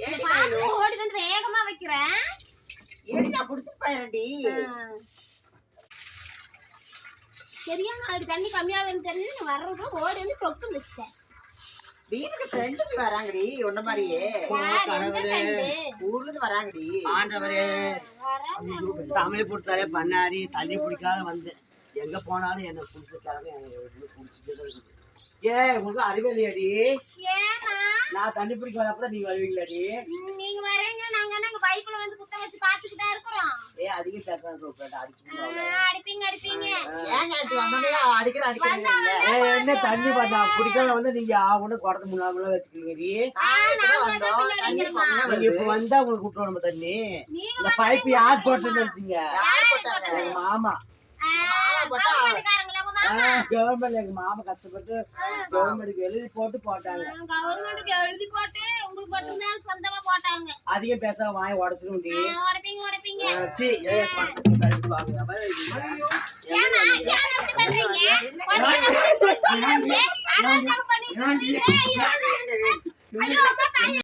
ஏடி இந்த பாத்திரம் ஓடி வந்து வேகமா வைக்கிறேன் ஏடி நான் புடிச்சிட்டு போயிரேன்டி சரியா அப்படி தண்ணி தெரிஞ்சு நான் வர்றது ஓடி வந்து தொட்டு வச்சிட்டேன் வீட்டுக்கு ஃப்ரெண்டுக்கு வராங்கடி உன்ன மாதிரியே? ஊர்ல இருந்து வராங்கடி. ஆண்டவரே. சமையல் கொடுத்தாலே பண்ணாரி தண்ணி பிடிக்காத வந்தேன் எங்க போனாலும் என்ன குடிச்சிட்டாங்க எனக்கு குடிச்சிட்டே தான் இருக்குது. ஏ உங்களுக்கு அறிவில்லையாடி? ஏமா நான் தண்ணி பிடிக்க வரப்ப நீங்க வருவீங்களாடி நீங்க வரீங்க. நாங்க நாங்க பைப்ல வந்து குத்த வச்சு பாத்துக்கிட்டா இருக்கிறோம். ஏ அதிகம் அடிச்சு ஆ, அடிப்பீங்க அடிப்பீங்க. ஏங்க வந்தோடனே அடிக்கிற அடிக்கிறேன் ஏ என்ன தண்ணி பார்த்தா பிடிக்காத வந்து நீங்க ஆகுன்னு குடத்து முன்னாடி வச்சுக்கிறீங்கடி நீங்க. இப்ப வந்தா உங்களுக்கு விட்டுறோம் நம்ம தண்ணி? நீங்க இந்த பைப் யார் போட்டதுன்னு நினைச்சீங்க? யார் கவர்மெண்ட் எங்க மாமா கஷ்டப்பட்டு கவர்மெண்ட்டுக்கு எழுதி போட்டு போட்டாங்க கவர்மெண்ட்டுக்கு எழுதி போட்டு உங்களுக்கு மட்டும்தான் சொந்தமா போட்டாங்க அதிகம் பேசாம வாய் உடச்சிருண்டி ஆ, உடைப்பீங்க உடைப்பீங்க சி ஏ வாங்க ஏமா ஏன் பண்றீங்க ஐயோ.